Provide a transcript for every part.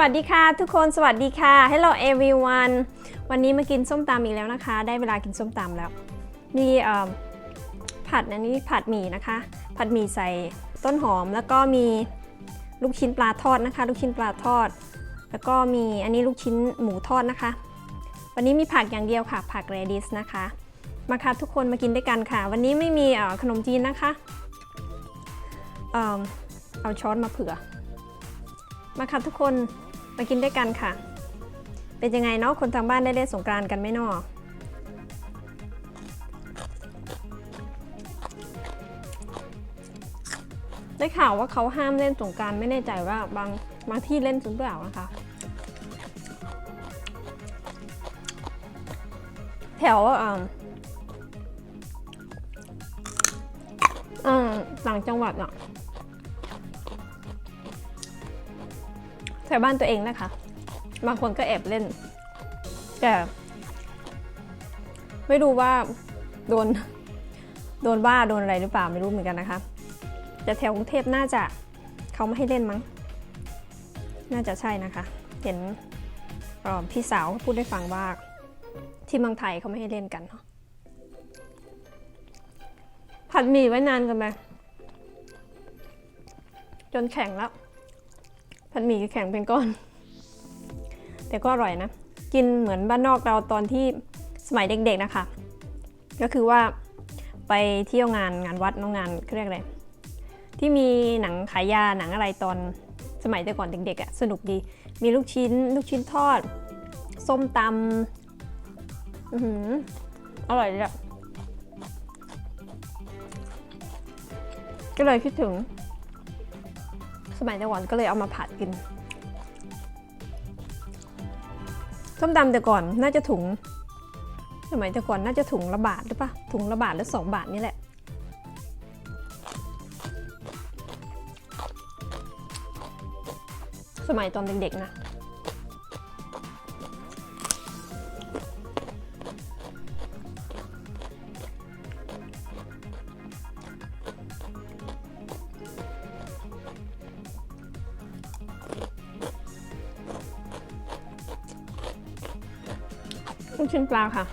วัสดีค่ะทุกคนสวัสดีค่ะ Hello everyone วันนี้มากินส้มตำอีกแล้วนะคะ ได้เวลากินส้มตำแล้วมีผัดอันนี้ผัดหมี่นะคะ ผัดหมี่ใส่ต้นหอมแล้วก็มีลูกชิ้นปลาทอดนะคะ ลูกชิ้นปลาทอด แล้วก็มีอันนี้ลูกชิ้นหมูทอดนะคะ วันนี้มีผักอย่างเดียวค่ะ ผักเรดิสนะคะ มาค่ะทุกคนมากินด้วยกันค่ะ วันนี้ไม่มีขนมจีนนะคะเอาช้อนมาเผื่อมาค่ะทุกคน มากินด้วยกันค่ะ เป็นยังไงเนาะคนทางบ้านได้เล่นสงกรานกันไหมนาะได้ข่าวว่าเขาห้ามเล่นสงกรารไม่แน่ใจว่าบางบางที่เล่นหรือเปล่านะคะ แถวอ่อเอ่อต่างจังหวัดเนาะ แถวบ้านตัวเองนะคะ บางคนก็แอบเล่น แต่ ไม่รู้ว่าโดนโดนว่าโดนอะไรหรือเปล่าไม่รู้เหมือนกันนะคะแต่แถวกรุงเทพน่าจะเขาไม่ให้เล่นมั้ง น่าจะใช่นะคะ เห็นพี่สาวพูดให้ฟังว่าที่เมืองไทยเขาไม่ให้เล่นกันเนาะผัดหมี่ไว้นานกันไหมจนแข็งแล้ว ผัดหมี่แข็งเป็นก้อน แต่ก็อร่อยนะ กินเหมือนบ้านนอกเราตอนที่สมัยเด็กๆนะคะ ก็คือว่าไปเที่ยวงานงานวัดน้องงานเรียกอะไรที่มีหนังขายยาหนังอะไรตอนสมัยแต่ก่อนเด็กๆอะ่ะสนุกดี มีลูกชิ้น ลูกชิ้นทอด ส้มตำอือหืออร่อยเลยอะก็เลยคิดถึง สมัยแต่ก่อนก็เลยเอามาผัดกินส้มตำแต่ก่อนน่าจะถุง สมัยแต่ก่อนน่าจะถุงละบาทหรือปะถุงละบาทหรือสองบาทนี่แหละ สมัยตอนเด็กๆนะ ลูกชิ้นปลาค่ะ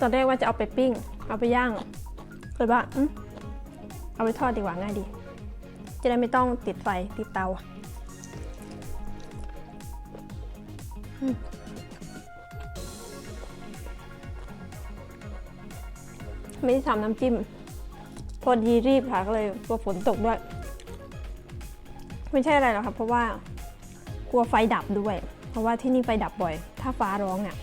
ตอนแรกว่าจะเอาไปปิ้ง เอาไปย่างเลยว่าเอาไปทอดดีกว่าง่ายดี จะได้ไม่ต้องติดไฟติดเตาไม่ได้ทำน้ำจิ้ม พอดีรีบค่ะก็เลยกลัวฝนตกด้วย ไม่ใช่อะไรหรอกค่ะเพราะว่ากลัวไฟดับด้วย เพราะว่าที่นี่ไฟดับบ่อย ถ้าฟ้าร้องเนี่ย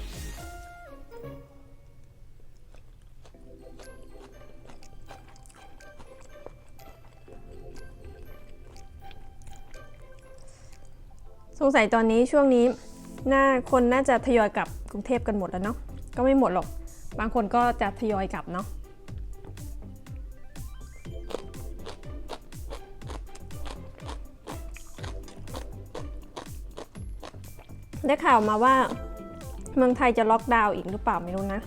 สงสัยตอนนี้ช่วงนี้น่าคนน่าจะทยอยกลับกรุงเทพกันหมดแล้วเนาะก็ไม่หมดหรอก บางคนก็จะทยอยกลับเนาะ ได้ข่าวมาว่า เมืองไทยจะล็อกดาวน์อีกหรือเปล่าไม่รู้นะ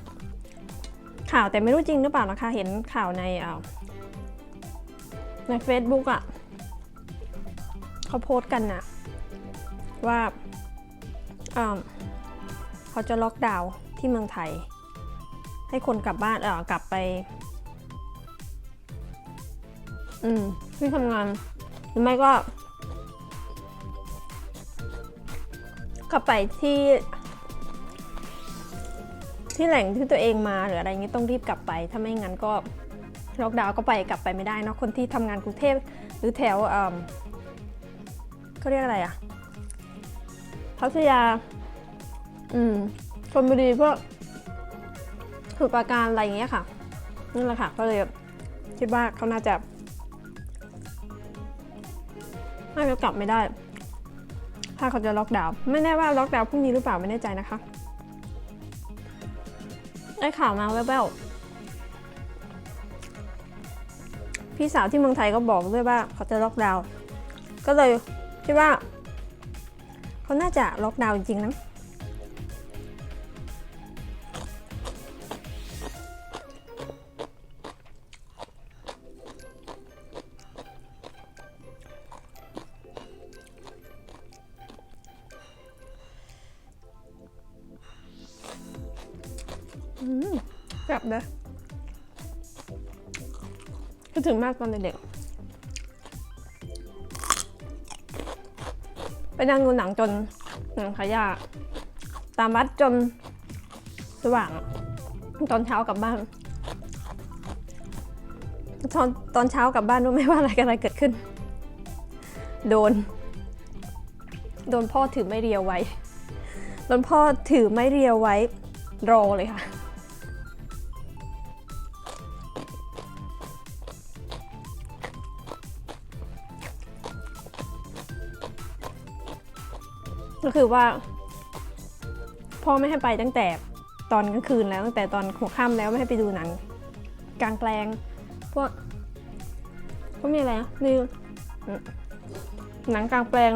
ข่าวแต่ไม่รู้จริงหรือเปล่านะคะเห็นข่าวในเออใน Facebook อะ่ะเขาโพสต์กันนะว่าเอิ่มเขาจะล็อกดาวน์ที่เมืองไทย ให้คนกลับบ้านเออกลับไป อืมที่ทำงานหรือไม่ก็ กลับไปที่ ที่แหล่งที่ตัวเองมาหรืออะไรเงี้ยต้องรีบกลับไป ถ้าไม่งั้นก็ล็อกดาวน์ก็ไปกลับไปไม่ได้เนอะคนที่ทำงานกรุงเทพหรือแถวเอิ่มเขาเรียกอะไรอะพัทยา อืมชลบุรีพวกสมุทรปราการอะไรอย่างเงี้ยค่ะนั่นแหละค่ะ ก็เลยคิดว่าเขาน่าจะน่าจะกลับไม่ได้ ถ้าเขาจะล็อกดาวน์ไม่แน่ว่าล็อกดาวน์พรุ่งนี้หรือเปล่าไม่แน่ใจนะคะ ได้ข่าวมาแว่วๆพี่สาวที่เมืองไทยก็บอกด้วยว่าเขาจะล็อกดาวน์ก็เลยคิดว่า เขาน่าจะล็อกดาวน์จริงๆนะ แบบเลยคิดถึงมากตอนเด็กๆไปนั่งดูหนังจนหนังขายาตามวัดจนสว่าง ตอนเช้ากลับบ้านตอนตอนเช้ากลับบ้านรู้ไหมว่าอะไรกันอะไรเกิดขึ้น โดน โดนพ่อถือไม่เรียวไว้ โดนพ่อถือไม่เรียวไว้รอเลยค่ะ ก็คือว่า พ่อไม่ให้ไปตั้งแต่ตอนกลางคืนแล้วตั้งแต่ตอนหัวค่ำแล้วไม่ให้ไปดูหนังกลางแปลงพวกพวกมีอะไรนะมีอืมหนังกลางแปลง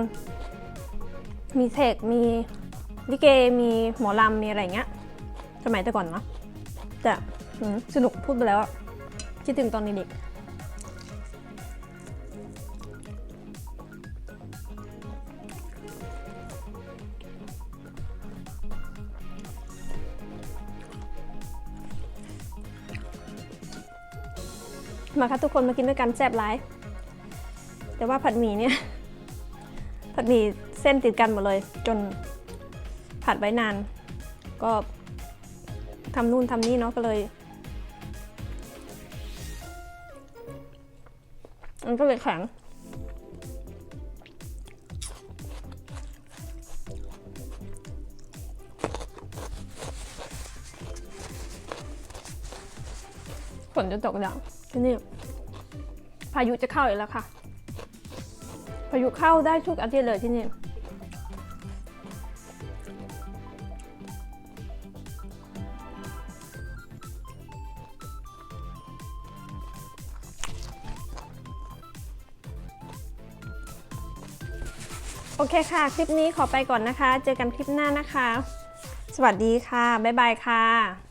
มีเทคมีลิเกมีหมอลำมีอะไรเงี้ยสมัยแต่ก่อนเนาะแต่สนุกพูดไปแล้วคิดถึงตอนเด็ก มาค่ะทุกคนมากินด้วยกันแซ่บไลาย แต่ว่าผัดหมี่เนี่ย ผัดหมี่เส้นติดกันหมดเลย จนผัดไว้นาน ก็ทำนู่นทำนี่เนาะก็เลย มันก็เลยแข็ง นจะตกแล้วที่นี่พายุจะเข้าอีกแล้วค่ะ พายุเข้าได้ทุกอาทิตย์เลยที่นี่โอเคค่ะ คลิปนี้ขอไปก่อนนะคะ เจอกันคลิปหน้านะคะ สวัสดีค่ะ บ๊ายบายค่ะ